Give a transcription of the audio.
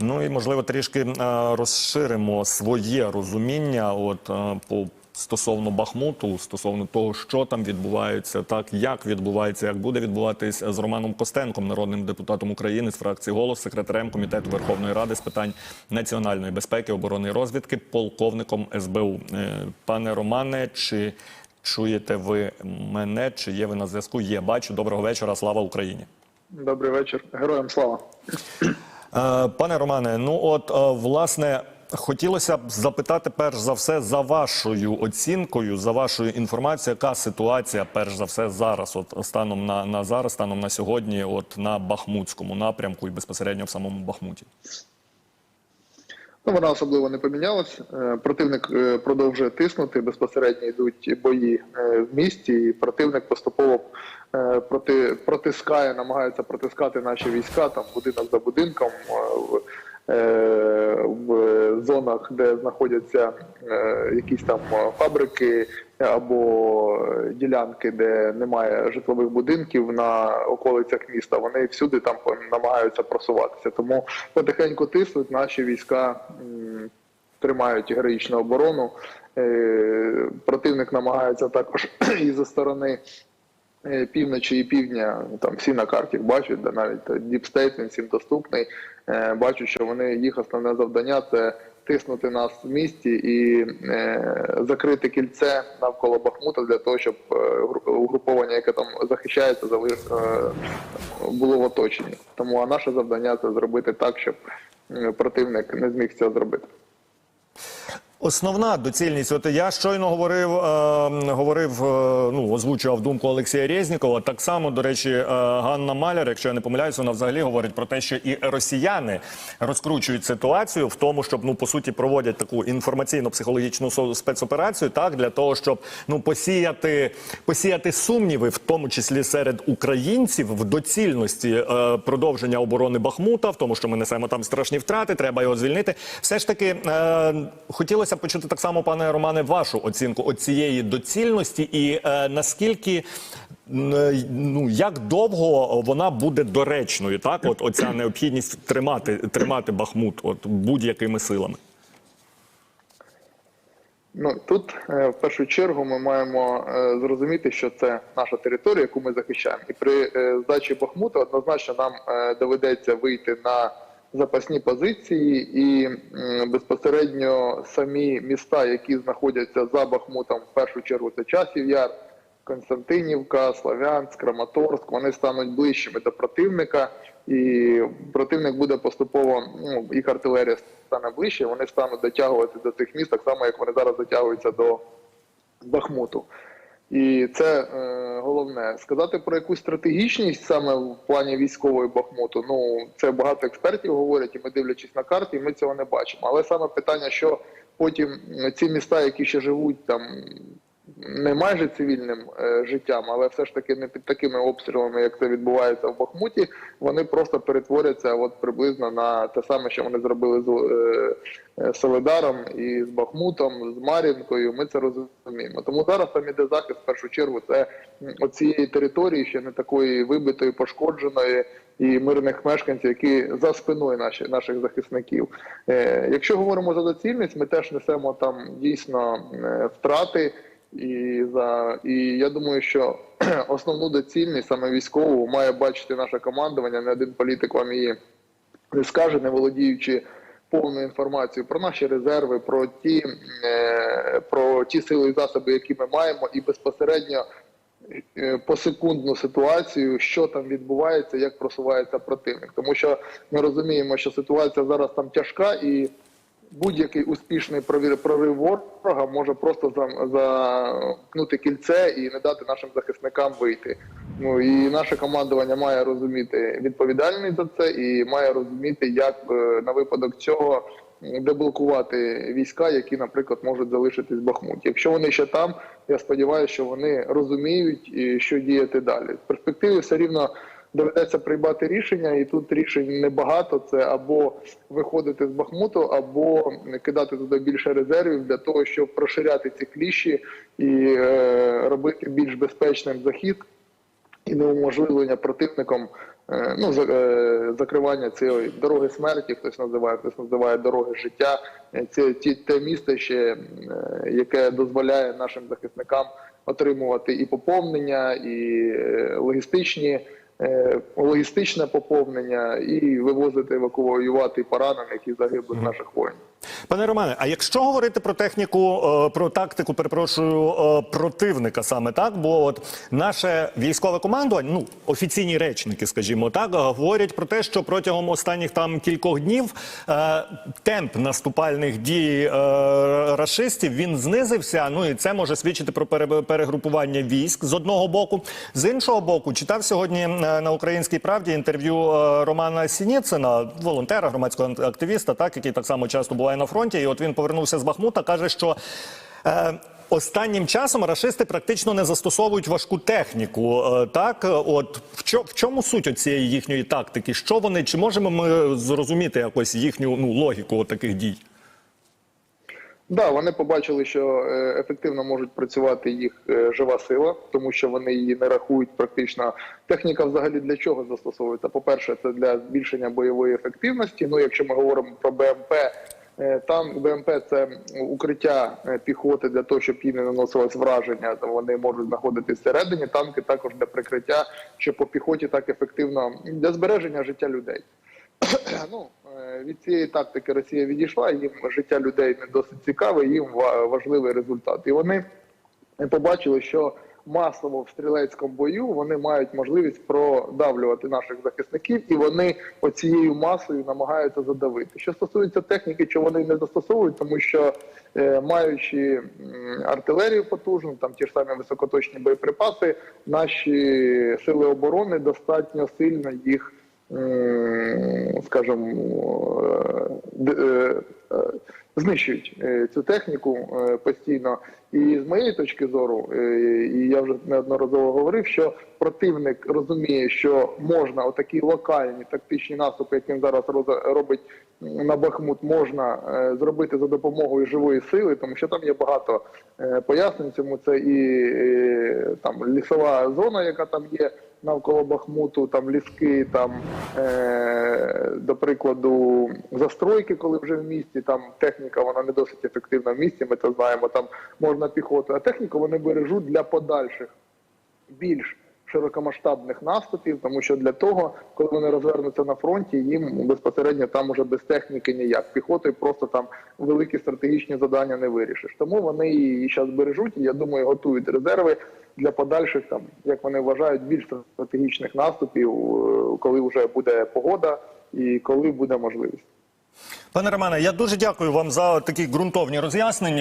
Ну і можливо трішки е, розширимо своє розуміння, от е, по стосовно Бахмуту, стосовно того, що там відбувається, так як відбувається, як буде відбуватись з Романом Костенком, народним депутатом України з фракції голос, секретарем комітету Верховної Ради з питань національної безпеки, оборони і розвідки, полковником СБУ. Е, Пане Романе, чи чуєте ви мене? Чи є ви на зв'язку? Є, бачу. Доброго вечора. Слава Україні. Добрий вечір. Героям слава. Е, Пане Романе, ну от е, власне хотілося б запитати перш за все за вашою оцінкою, за вашою інформацією, яка ситуація перш за все зараз, от станом на, на зараз, станом на сьогодні, от на Бахмутському напрямку і безпосередньо в самому Бахмуті. Ну, вона особливо не помінялась. Е, Противник е, продовжує тиснути. Безпосередньо йдуть бої е, в місті, і противник поступово проти, протискає, намагається протискати наші війська там будинок за будинком. Зонах, де знаходяться е, якісь там фабрики або ділянки, де немає житлових будинків на околицях міста, вони всюди там намагаються просуватися. Тому потихеньку тиснуть наші війська тримають героїчну оборону. Е, Противник намагається також і зі сторони півночі і півдня, там всі на карті бачать, де навіть діпстейт він всім доступний. Е, Бачу, що вони їх основне завдання це тиснути нас в місті і е, закрити кільце навколо Бахмута для того, щоб е, угруповання, яке там захищається, е, було в оточенні. Тому а наше завдання це зробити так, щоб е, противник не зміг цього зробити. Основна доцільність, от я щойно говорив, е, говорив, е, ну озвучував думку Олексія Резнікова. Так само, до речі, е, Ганна Маляр, якщо я не помиляюсь, вона взагалі говорить про те, що і росіяни розкручують ситуацію в тому, щоб ну по суті проводять таку інформаційно-психологічну спецоперацію, так для того, щоб ну посіяти посіяти сумніви, в тому числі серед українців, в доцільності е, продовження оборони Бахмута, в тому, що ми несемо там страшні втрати, треба його звільнити. Все ж таки е, хотілося б почути так само, пане Романе, вашу оцінку оцієї доцільності, і е, наскільки. е, Ну як довго вона буде доречною, так от оця необхідність тримати тримати Бахмут, от будь-якими силами. Ну тут е, в першу чергу ми маємо е, зрозуміти, що це наша територія, яку ми захищаємо, і при здачі Бахмута однозначно нам доведеться вийти на запасні позиції, і безпосередньо самі міста, які знаходяться за Бахмутом, в першу чергу це Часів Яр, Константинівка, Славянськ, Краматорськ, вони стануть ближчими до противника, і противник буде поступово, ну, їх артилерія стане ближче, вони стануть дотягувати до цих міст, так само, як вони зараз дотягуються до Бахмуту. І це е, головне. Сказати про якусь стратегічність саме в плані військової Бахмуту, ну це багато експертів говорять, і ми дивлячись на карти, і ми цього не бачимо. Але саме питання, що потім ці міста, які ще живуть там не майже цивільним е, життям, але все ж таки не під такими обстрілами, як це відбувається в Бахмуті, вони просто перетворяться от приблизно на те саме, що вони зробили з е, е, Солидаром і з Бахмутом, з Мар'їнкою. Ми це розуміємо. Тому зараз там іде захист в першу чергу. Це оцієї території, ще не такої вибитої, пошкодженої. І мирних мешканців, які за спиною наші, наших захисників. Е, якщо говоримо за доцільність, ми теж несемо там дійсно е, втрати. І за і я думаю, що основну доцільність саме військову має бачити наше командування. Не один політик вам її не скаже, не володіючи повною інформацією про наші резерви, про ті, е, про ті сили і засоби, які ми маємо, і безпосередньо е, посекундну ситуацію, що там відбувається, як просувається противник. Тому що ми розуміємо, що ситуація зараз там тяжка і будь-який успішний прорив ворога може просто за- замкнути кільце і не дати нашим захисникам вийти. Ну і наше командування має розуміти відповідальність за це і має розуміти, як е, на випадок цього деблокувати війська, які, наприклад, можуть залишитись в Бахмуті. Якщо вони ще там, я сподіваюся, що вони розуміють, що діяти далі. В перспективі все рівно доведеться приймати рішення, і тут рішень небагато. Це або виходити з Бахмуту, або кидати туди більше резервів для того, щоб розширяти ці кліщі і е, робити більш безпечним захід і неуможливлення противником е, ну, е, закривання цієї дороги смерті, хтось називає, хтось називає дороги життя. Це ті, те місто ще, е, яке дозволяє нашим захисникам отримувати і поповнення, і логістичні. Е, Логістичне поповнення і вивозити евакуювати поранених і загиблих наших воїнів. Пане Романе, а якщо говорити про техніку, е, про тактику, перепрошую, е, противника саме так, бо от наше військове командування, ну офіційні речники, скажімо так, говорять про те, що протягом останніх там кількох днів е, темп наступальних дій рашистів він знизився. Ну і це може свідчити про пере- перегрупування військ з одного боку. З іншого боку, читав сьогодні на українській правді інтерв'ю Романа Сініцина, волонтера, громадського активіста, так який так само часто буває на фронті. І от він повернувся з Бахмута, каже, що. Е, Останнім часом рашисти практично не застосовують важку техніку. Е, Так, от в, чому суть цієї їхньої тактики? Що вони чи можемо ми зрозуміти якось їхню ну логіку таких дій? Да, вони побачили, що е, ефективно можуть працювати їх е, жива сила, тому що вони її не рахують практично. Техніка взагалі для чого застосовується? По-перше, це для збільшення бойової ефективності. Ну, якщо ми говоримо про БМП, там БМП це укриття е, піхоти для того, щоб їй не наносилось враження. Вони можуть знаходитися всередині. Танки також для прикриття, що по піхоті так ефективно для збереження життя людей. ну, е, від цієї тактики Росія відійшла, їм життя людей не досить цікаве, їм важливий результат. І вони побачили, що масово в стрілецькому бою вони мають можливість продавлювати наших захисників, і вони оцією масою намагаються задавити. Що стосується техніки, що вони не застосовують, тому що е, маючи артилерію потужну, там ті ж самі високоточні боєприпаси, наші сили оборони достатньо сильно їх м, знищують е, цю техніку е, постійно. І з моєї точки зору, е, і я вже неодноразово говорив, що противник розуміє, що можна отакі локальні тактичні наступи, як він зараз робить на Бахмут, можна зробити за допомогою живої сили, тому що там є багато пояснень цьому. Це і там лісова зона, яка там є навколо Бахмуту, там ліски, там е, до прикладу застройки, коли вже в місті, там техніка вона не досить ефективна в місті. Ми це знаємо. Там можна піхоту, а техніку вони бережуть для подальших більш широкомасштабних наступів, тому що для того, коли вони розвернуться на фронті, їм безпосередньо там уже без техніки ніяк. Піхотою просто там великі стратегічні завдання не вирішиш. Тому вони її зараз бережуть, і я думаю, готують резерви для подальших, там як вони вважають, більш стратегічних наступів, е, коли вже буде погода і коли буде можливість. Пане Романе, я дуже дякую вам за такі ґрунтовні роз'яснення.